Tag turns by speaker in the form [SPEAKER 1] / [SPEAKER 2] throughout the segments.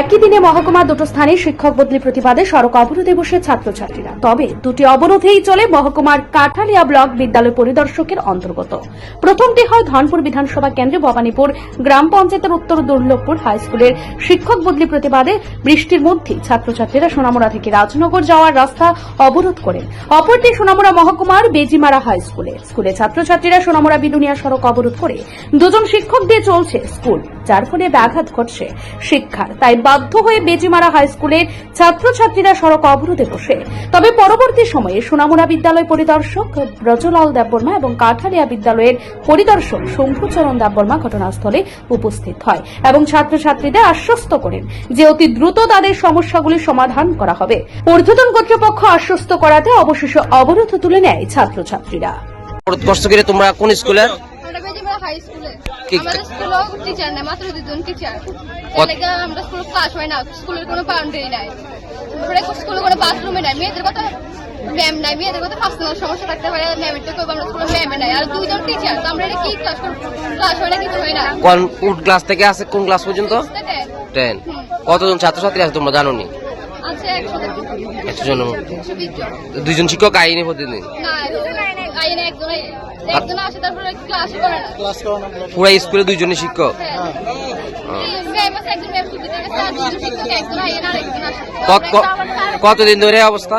[SPEAKER 1] একই দিনে মহকুমার দুটো স্থানে শিক্ষক বদলি প্রতিবাদে সড়ক অবরোধে বসে ছাত্রছাত্রীরা। তবে দুটি অবরোধেই চলে মহকুমার কাঠালিয়া ব্লক বিদ্যালয় পরিদর্শকের অন্তর্গত। প্রথমটি হয় ধনপুর বিধানসভা কেন্দ্রে ভবানীপুর গ্রাম পঞ্চায়েতের উত্তর দুর্লভপুর হাই স্কুলের শিক্ষক বদলি প্রতিবাদে বৃষ্টির মধ্যে ছাত্রছাত্রীরা সোনামুড়া থেকে রাজনগর যাওয়ার রাস্তা অবরোধ করেন। অপরটি সোনামুড়া মহকুমার বেজিমারা হাই স্কুলে। স্কুলে ছাত্রছাত্রীরা সোনামুড়া বিদুনিয়া সড়ক অবরোধ করে। দুজন শিক্ষক দিয়ে চলছে স্কুল। যার ফলে ব্যাঘাত ঘটছে শিক্ষার। তাই বাধ্য হয়ে বেজিমারা হাই স্কুলের ছাত্রছাত্রীরা সড়ক অবরোধে বসে। তবে পরবর্তী সময়ে সোনামুড়া বিদ্যালয় পরিদর্শক ব্রজলাল দেববর্মা এবং কাঠালিয়া বিদ্যালয়ের পরিদর্শক শম্ভুচরণ দেববর্মা ঘটনাস্থলে উপস্থিত হয় এবং ছাত্রছাত্রীদের আশ্বস্ত করেন যে অতি দ্রুত তাদের সমস্যাগুলি সমাধান করা হবে। ঊর্ধ্বতন কর্তৃপক্ষ আশ্বস্ত করাতে অবশেষে অবরোধ তুলে নেয় ছাত্রছাত্রীরা।
[SPEAKER 2] তোমরা কোন স্কুলে
[SPEAKER 3] আমরা বেজিমারা হাই স্কুলে। আমাদের টিচার নেই মাত্র দুজন টিচার এলাকা আমরা স্কুলে ক্লাস হয় না স্কুলের কোনো বাউন্ডারি নাই। স্কুলে কোনো বাথরুমে নাই মেয়েদের কথা ম্যাম নাই মেয়েদের কথা পার্সোনাল সমস্যা থাকতে পারে ম্যামের তো আমরা স্কুলে ম্যামে নাই। আর দুজন টিচার তো আমরা এটা কি ক্লাস করব ক্লাস হয় না কিছু হয় না।
[SPEAKER 2] কোন কোন ক্লাস থেকে আছে কোন ক্লাস পর্যন্ত? টেন কতজন ছাত্রছাত্রী আছে তোমরা জানো। নি
[SPEAKER 3] একশো বিশ জন।
[SPEAKER 2] দুইজন শিক্ষক আইনি প্রতিদিন?
[SPEAKER 3] না
[SPEAKER 2] পুরো স্কুলে দুইজনে শিক্ষক?
[SPEAKER 3] হ্যাঁ।
[SPEAKER 2] কত কতদিন ধরে অবস্থা?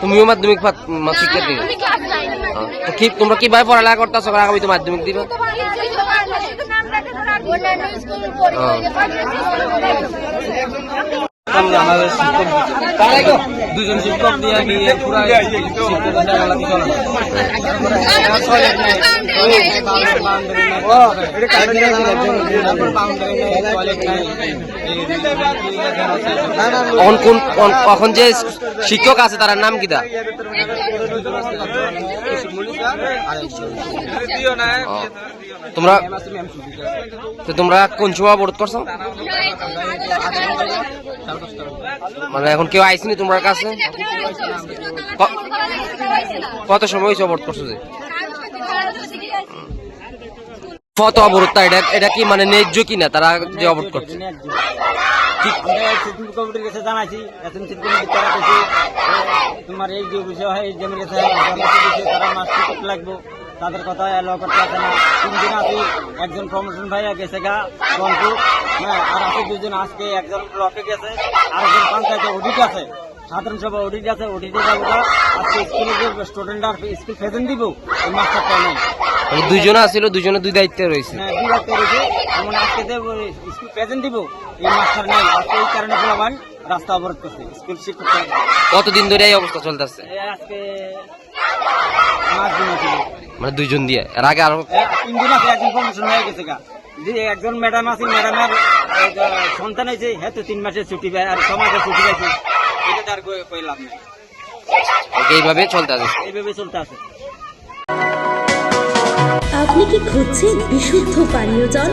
[SPEAKER 2] তুমিও মাধ্যমিক পাত- মা- শিক্ষার্থী
[SPEAKER 3] আমি ক্লাস নাই।
[SPEAKER 2] তো কি তোমরা কীভাবে পড়ালেখা করতেছো? আগামীতে মাধ্যমিক দিবা?
[SPEAKER 3] পড়ে
[SPEAKER 4] দুজন শিক্ষক দিয়ে পুরা
[SPEAKER 2] কোন- কখন যে শিক্ষক আছে তার নাম কি দা তোমরা তোমরা কোন সময় অবরোধ করছ? মানে এখন কেউ আইসিনি তোমার কাছে? কত সময় হয়েছে করছ যে? কত অবরোধ এটা এটা কি মানে ন্যায্য কিনা তারা যে অবরোধ করছে?
[SPEAKER 4] কোর্টের কাছে জানাইছি সুপ্রিম কোর্ট তারা কাছে তোমার এই যে বিষয় হয় এই জমির কাছে তারা মাস্টার করতে লাগবো তাদের কথা এলো করতে আসে না। তিনজন আছি একজন প্রমোশন ভাইয়া গেছে গা রংপুর হ্যাঁ আর আছে দুজন আজকে একজন ব্লকে গেছে আর একজন পঞ্চায়েতে অডিট আছে। সাধারণ সভা অডিট আছে অডিটে যাব আজকে স্কুলে যে স্টুডেন্ট আর স্কুল প্রেজেন্ট দিব এই মাস্টারটা নেই।
[SPEAKER 2] দুইজন আছিল দুজনে দুই দায়িত্বে রয়েছে।
[SPEAKER 4] হ্যাঁ বিভাগ করেছে এমন আজকে স্কুল প্রেজেন্ট দিব এই মাস্টার নাই এই কারণে পোলাবান রাস্তা অবরোধ করছে স্কুল শিক্ষক।
[SPEAKER 2] কতদিন ধরে এই অবস্থা চলতেছে?
[SPEAKER 4] আজকে।
[SPEAKER 2] মানে দুইজন দিয়ে এর আগে
[SPEAKER 4] আরও আছে একজন হয়ে গেছে গা। যে একজন ম্যাডাম আছে ম্যাডামের যে সন্তান হয়েছে হ্যাঁ তো তিন মাসের ছুটি পায় আর ছ মাসের ছুটি পাইছে। এটা তার কই লাভ নেই।
[SPEAKER 2] এইভাবে চলতে আছে।
[SPEAKER 4] এইভাবে চলতে আছে।
[SPEAKER 5] আপনি কি খুঁজছেন বিশুদ্ধ পানীয় জল?